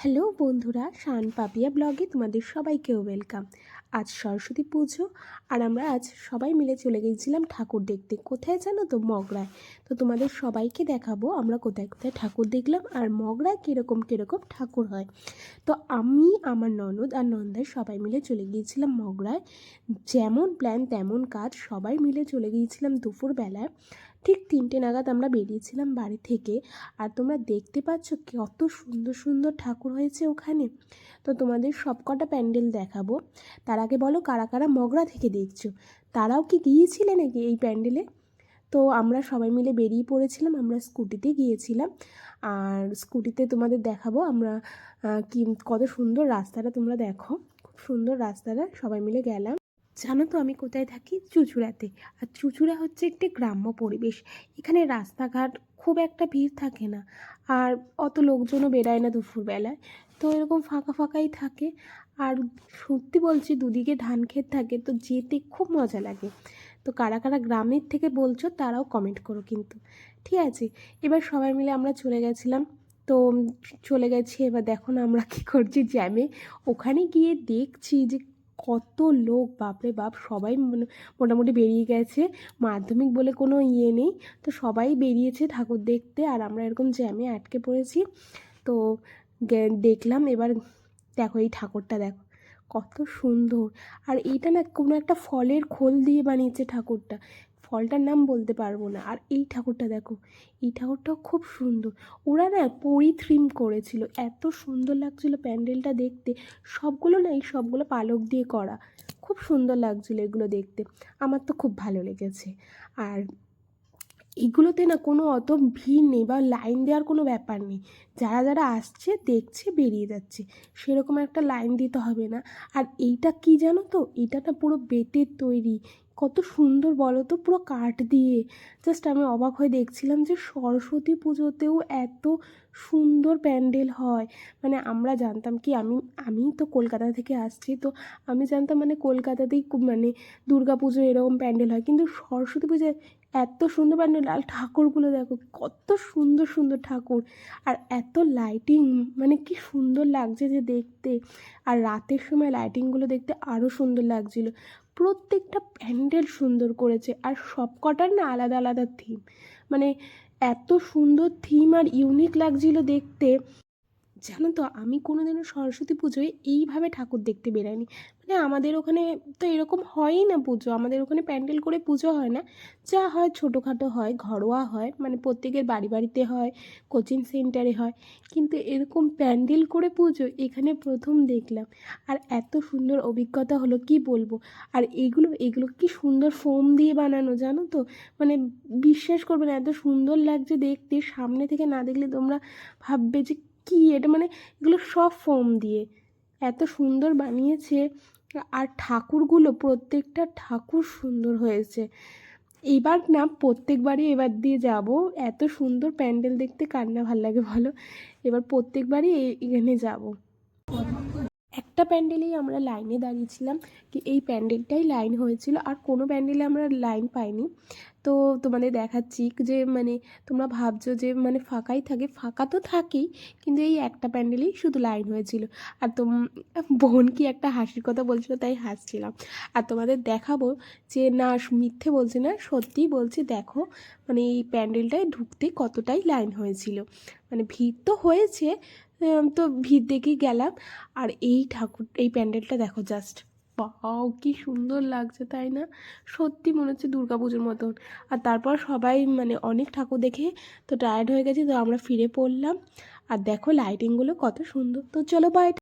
Hello বন্ধুরা, শান পাপিয়া ব্লগে তোমাদের সবাইকে ওয়েলকাম আজ সরস্বতী পুজো, আর আমরা আজ সবাই মিলে চলে গিয়েছিলাম ঠাকুর দেখতে। কোথায় জানো তো, মগরায়। তো তোমাদের সবাইকে দেখাবো আমরা কোথায় কোথায় ঠাকুর দেখলাম আর মগরায় কীরকম কীরকম ঠাকুর হয়। তো আমি, আমার ননদ আর নন্দাই সবাই মিলে চলে গিয়েছিলাম মগরায়। যেমন প্ল্যান তেমন কাজ, সবাই মিলে চলে গিয়েছিলাম দুপুরবেলায়। ঠিক তিনটে নাগাদ আমরা বেরিয়েছিলাম বাড়ি থেকে। আর তোমরা দেখতে পাচ্ছ কত সুন্দর সুন্দর ঠাকুর হয়েছে ওখানে। তো তোমাদের সবকটা প্যান্ডেল দেখাবো। তার আগে বলো কারা কারা মগরা থেকে দেখছ? তারাও কি গিয়েছিলে নাকি এই প্যান্ডেলে? তো আমরা সবাই মিলে বেরিয়ে পড়েছিলাম, আমরা স্কুটিতে গিয়েছিলাম। আর স্কুটিতে তোমাদের দেখাবো আমরা কি কত সুন্দর রাস্তাটা তোমরা দেখো। খুব সুন্দর রাস্তাটা, সবাই মিলে গেলাম। জানো তো আমি কোথায় থাকি? চুচুড়াতে। আর চুচুড়া হচ্ছে একটি গ্রাম্য পরিবেশ। এখানে রাস্তাঘাট খুব একটা ভিড় থাকে না। আর অত লোকজনও বেরায় না দুপুরবেলায়। তো এরকম ফাঁকা ফাঁকাই থাকে। আর সত্যি বলছি, দুদিকে ধান ক্ষেত থাকে, তো যেতে খুব মজা লাগে। তো কারা কারা গ্রামের থেকে বলছো, তারাও কমেন্ট করো কিন্তু। ঠিক আছে? এবার সবাই মিলে আমরা চলে গেছিলাম। তো চলে গেছি, এবার দেখো না আমরা কী করছি জ্যামে ওখানে গিয়ে দেখছি যে কত লোক, বাপরে বাপ, সবাই মোটামুটি বেরিয়ে গেছে। মাধ্যমিক বলে কোনো ইয়ে নেই। তো সবাই বেরিয়েছে ঠাকুর দেখতে আর আমরা এরকম জ্যামে আটকে পড়েছি। তো দেখলাম এবার দেখো এই ঠাকুরটা দেখো, কত সুন্দর। আর এইটা না কোনো একটা ফলের খোল দিয়ে বানিয়েছে ঠাকুরটা। ফলটার নাম বলতে পারব না। আর এই ঠাকুরটা দেখো, এই ঠাকুরটাও খুব সুন্দর। ওরা না পরি থ্রিম করেছিল, এত সুন্দর লাগছিল প্যান্ডেলটা দেখতে। সবগুলো না এই সবগুলো পালক দিয়ে করা। খুব সুন্দর লাগছিল এগুলো দেখতে। আমার তো খুব ভালো লেগেছে। আর এগুলোতে না কোনো অত ভিড় নেই বা লাইন দেওয়ার কোনো ব্যাপার নেই। যারা যারা আসছে, দেখছে, বেরিয়ে যাচ্ছে। সেরকম একটা লাইন দিতে হবে না। আর এইটা কি জানো তো? এইটা না পুরো বেতের তৈরি। কত সুন্দর বলো তো, পুরো কাঠ দিয়ে। জাস্ট আমি অবাক হয়ে দেখছিলাম যে সরস্বতী পুজোতেও এত সুন্দর প্যান্ডেল হয়। মানে আমরা জানতাম কি, আমি আমি তো কলকাতা থেকে আসছি, তো আমি জানতাম মানে কলকাতাতেই মানে দুর্গা পুজো এরকম প্যান্ডেল হয়। কিন্তু সরস্বতী পুজোয় এত সুন্দর প্যান্ডেল আর ঠাকুরগুলো দেখো, কত সুন্দর সুন্দর ঠাকুর। আর এত লাইটিং মানে কি সুন্দর লাগছে যে দেখতে। আর রাতের সময় লাইটিংগুলো দেখতে আরও সুন্দর লাগছিল। প্রত্যেকটা প্যান্ডেল সুন্দর করেছে, আর সব কটার না আলাদা আলাদা থিম মানে এত সুন্দর থিম আর ইউনিক লাগছিল দেখতে। জানো তো, আমি কোনোদিনও সরস্বতী পুজোয় এইভাবে ঠাকুর দেখতে বেরাইনি। মানে আমাদের ওখানে তো এরকম হয়ই না পুজো, আমাদের ওখানে প্যান্ডেল করে পুজো হয় না। যা হয় ছোটোখাটো হয়, ঘরোয়া হয় মানে প্রত্যেকের বাড়ি বাড়িতে হয়, কোচিং সেন্টারে হয়। কিন্তু এরকম প্যান্ডেল করে পুজো এখানে প্রথম দেখলাম। আর এত সুন্দর অভিজ্ঞতা হলো, কি বলব? আর এগুলো এগুলো কি সুন্দর ফোম দিয়ে বানানো, জানো তো? মানে বিশ্বাস করবে না, এত সুন্দর লাগছে দেখতে। সামনে থেকে না দেখলে তোমরা ভাববে যে কী এটা মানে এগুলো সব ফোম দিয়ে। এত সুন্দর বানিয়েছে। আর ঠাকুরগুলো প্রত্যেকটা ঠাকুর সুন্দর হয়েছে। এইবার না প্রত্যেকবারই এবার দিয়ে যাব। এত সুন্দর প্যান্ডেল দেখতে কার না ভালো লাগে বলো? এবার প্রত্যেকবারই এখানে যাব। একটা প্যান্ডেলেই আমরা লাইনে দাঁড়িয়েছিলাম কি এই প্যান্ডেলটাই লাইন হয়েছিল আর কোনো প্যান্ডেলে আমরা লাইন পাইনি। তো তোমাদের দেখাচ্ছি যে মানে তোমরা ভাবছ যে মানে ফাঁকাই থাকে, ফাঁকা তো থাকেই কিন্তু এই একটা প্যান্ডেলেই শুধু লাইন হয়েছিল। আর তোম, বোন কি একটা হাসির কথা বলছিল তাই হাসছিলাম। আর তোমাদের দেখাবো যে না, মিথ্যে বলছি না, সত্যিই বলছি দেখো মানে এই প্যান্ডেলটায় ঢুকতে কতটাই লাইন হয়েছিল। মানে ভিড় তো হয়েছে তো ভিড় দেখেই গেলাম। আর এই ঠাকুর, এই প্যান্ডেলটা দেখো জাস্ট বাও কি সুন্দর লাগছে, তাই না? সত্যি মনে হচ্ছে দুর্গা পুজোর মতন। আর তারপর সবাই মানে অনেক ঠাকুর দেখে তো টায়ার্ড হয়ে গেছে, তো আমরা ফিরে পড়লাম। আর দেখো লাইটিংগুলো কত সুন্দর। তো চলো বাই